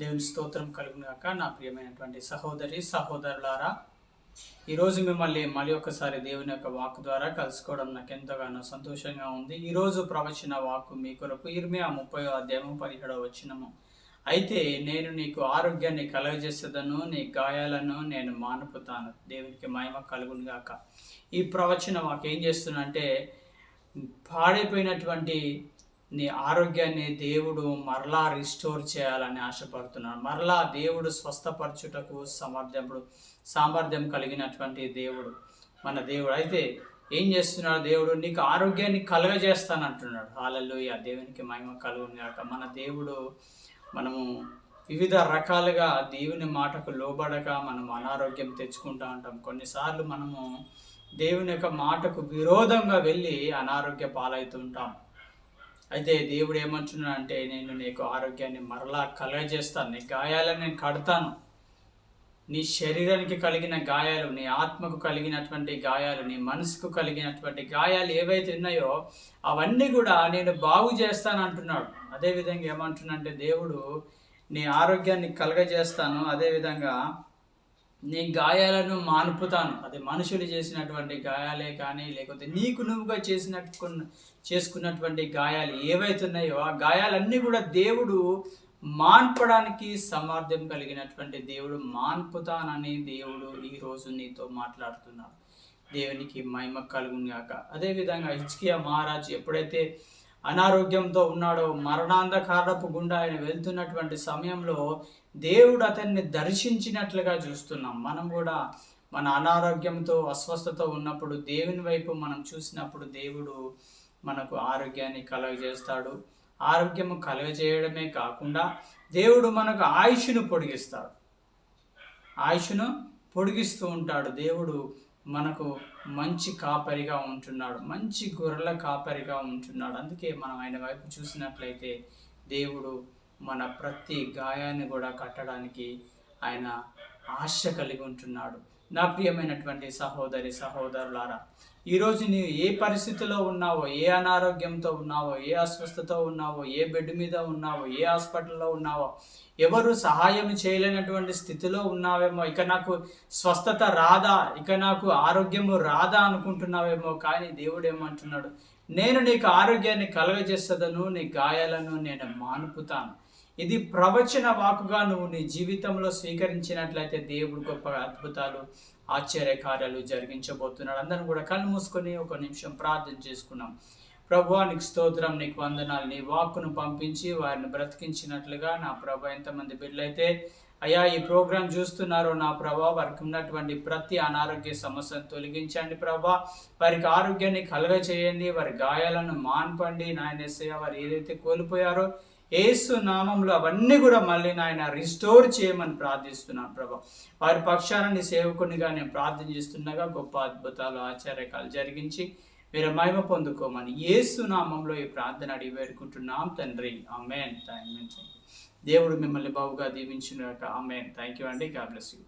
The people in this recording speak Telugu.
దేవుని స్తోత్రం కలుగునాక నా ప్రియమైనటువంటి సహోదరి సహోదరులారా. ఈరోజు మిమ్మల్ని మళ్ళీ ఒకసారి దేవుని యొక్క వాక్ ద్వారా కలుసుకోవడం నాకు ఎంతగానో సంతోషంగా ఉంది. ఈరోజు ప్రవచన వాక్కు మీ కొరకు ఇర్మియా ముప్పై అధ్యాయం పదిహేడవ వచ్చినము అయితే నేను నీకు ఆరోగ్యాన్ని కలగజేసేదను నీ గాయాలను నేను మానుపుతాను. దేవునికి మహిమ కలుగునుగాక. ఈ ప్రవచన వాక్ ఏం చేస్తున్నంటే పాడైపోయినటువంటి నీ ఆరోగ్యాన్ని దేవుడు మరలా రిస్టోర్ చేయాలని ఆశపడుతున్నాడు మరలా దేవుడు స్వస్థపరచుటకు సమర్థ్యముడు సామర్థ్యం కలిగినటువంటి దేవుడు మన దేవుడు. అయితే ఏం చేస్తున్నాడు దేవుడు? నీకు ఆరోగ్యాన్ని కలగజేస్తానంటున్నాడు. ఆ దేవునికి మహిమ కలుగునిగాక మన దేవుడు మనము వివిధ రకాలుగా దేవుని మాటకు లోబడక మనం అనారోగ్యం తెచ్చుకుంటూ ఉంటాం. కొన్నిసార్లు మనము దేవుని యొక్క మాటకు విరోధంగా వెళ్ళి అనారోగ్య పాలవుతుంటాం. అయితే దేవుడు ఏమంటున్నాడు అంటే నేను నీకు ఆరోగ్యాన్ని మరలా కలగజేస్తాను. నీ గాయాలను నేను కడతాను. నీ శరీరానికి కలిగిన గాయాలు నీ ఆత్మకు కలిగినటువంటి గాయాలు నీ మనసుకు కలిగినటువంటి గాయాలు ఏవైతే ఉన్నాయో అవన్నీ కూడా నేను బాగు చేస్తాను అంటున్నాడు. అదేవిధంగా ఏమంటున్నాడంటే దేవుడు నీ ఆరోగ్యాన్ని కలగజేస్తాను. అదేవిధంగా నీ గాయాలను మానుపుతాను. అది మనుషులు చేసినటువంటి గాయాలే కానీ లేకపోతే నీకు నువ్వుగా చేసినట్టు చేసుకున్నటువంటి గాయాలు ఏవైతున్నాయో ఆ గాయాలన్నీ కూడా దేవుడు మాన్పడానికి సామర్థ్యం కలిగినటువంటి దేవుడు మాన్పుతానని దేవుడు ఈరోజు నీతో మాట్లాడుతున్నాడు దేవునికి మహిమ కలుగునిగాక అదేవిధంగా హిచ్కియా మహారాజు ఎప్పుడైతే అనారోగ్యంతో ఉన్నాడో మరణాంధకారపు గుండా ఆయన వెళ్తున్నటువంటి సమయంలో దేవుడు అతన్ని దర్శించినట్లుగా చూస్తున్నాం. మనం కూడా మన అనారోగ్యంతో అస్వస్థత ఉన్నప్పుడు దేవుని వైపు మనం చూసినప్పుడు దేవుడు మనకు ఆరోగ్యాన్ని కలుగజేస్తాడు. ఆరోగ్యము కలుగజేయడమే కాకుండా దేవుడు మనకు ఆయుష్ను పొడిగిస్తాడు. ఆయుష్ను పొడిగిస్తూ ఉంటాడు. దేవుడు మనకు మంచి కాపరిగా ఉంటున్నాడు. మంచి గొర్రెల కాపరిగా ఉంటున్నాడు. అందుకే మనం ఆయన వైపు చూసినట్లయితే దేవుడు మన ప్రతి గాయాన్ని కూడా కట్టడానికి ఆయన ఆశ కలిగి ఉంటున్నాడు. నా ప్రియమైనటువంటి సహోదరి సహోదరులారా ఈరోజు నీవు ఏ పరిస్థితిలో ఉన్నావో ఏ అనారోగ్యంతో ఉన్నావో ఏ అస్వస్థతో ఉన్నావో ఏ బెడ్ మీద ఉన్నావో ఏ హాస్పిటల్లో ఉన్నావో ఎవరు సహాయం చేయలేనటువంటి స్థితిలో ఉన్నావేమో ఇక నాకు స్వస్థత రాదా ఇక నాకు ఆరోగ్యము రాదా అనుకుంటున్నావేమో కానీ దేవుడు ఏమంటున్నాడు నేను నీకు ఆరోగ్యాన్ని కలగజేస్తుందను నీ గాయాలను నేను మానుపుతాను. ఇది ప్రవచన వాకుగా నువ్వు నీ జీవితంలో స్వీకరించినట్లయితే దేవుడు గొప్ప అద్భుతాలు ఆశ్చర్య కార్యాలు జరిగించబోతున్నాడు. అందరం కూడా కళ్ళు మూసుకొని ఒక నిమిషం ప్రార్థన చేసుకున్నాం. ప్రభు నీకు స్తోత్రం నీకు వందనాలు. నీ వాక్కును పంపించి వారిని బ్రతికించినట్లుగా నా ప్రభు ఎంతమంది బిడ్డలైతే అయ్యా ఈ ప్రోగ్రాం చూస్తున్నారో నా ప్రభా వారికి ఉన్నటువంటి ప్రతి అనారోగ్య సమస్యను తొలగించండి ప్రభా. వారికి ఆరోగ్యాన్ని కలగచేయండి వారి గాయాలను మాన్పండి. నాయన వారు ఏదైతే కోల్పోయారో ఏసు నామంలో అవన్నీ కూడా మళ్ళీ నాయన రిస్టోర్ చేయమని ప్రార్థిస్తున్నాను ప్రభా. వారి పక్షాలని సేవకునిగా నేను ప్రార్థన చేస్తుండగా గొప్ప అద్భుతాలు ఆచార్యకాలు జరిగించి మీరు మహిమ పొందుకోమని ఏసు నామంలో ఈ ప్రార్థన అడిగి వేడుకుంటున్నాం తండ్రి. అమ్మేన్ థ్యాంక్ దేవుడు మిమ్మల్ని బావుగా దీవించిన అమ్మేన్ థ్యాంక్ యూ అండి. God bless you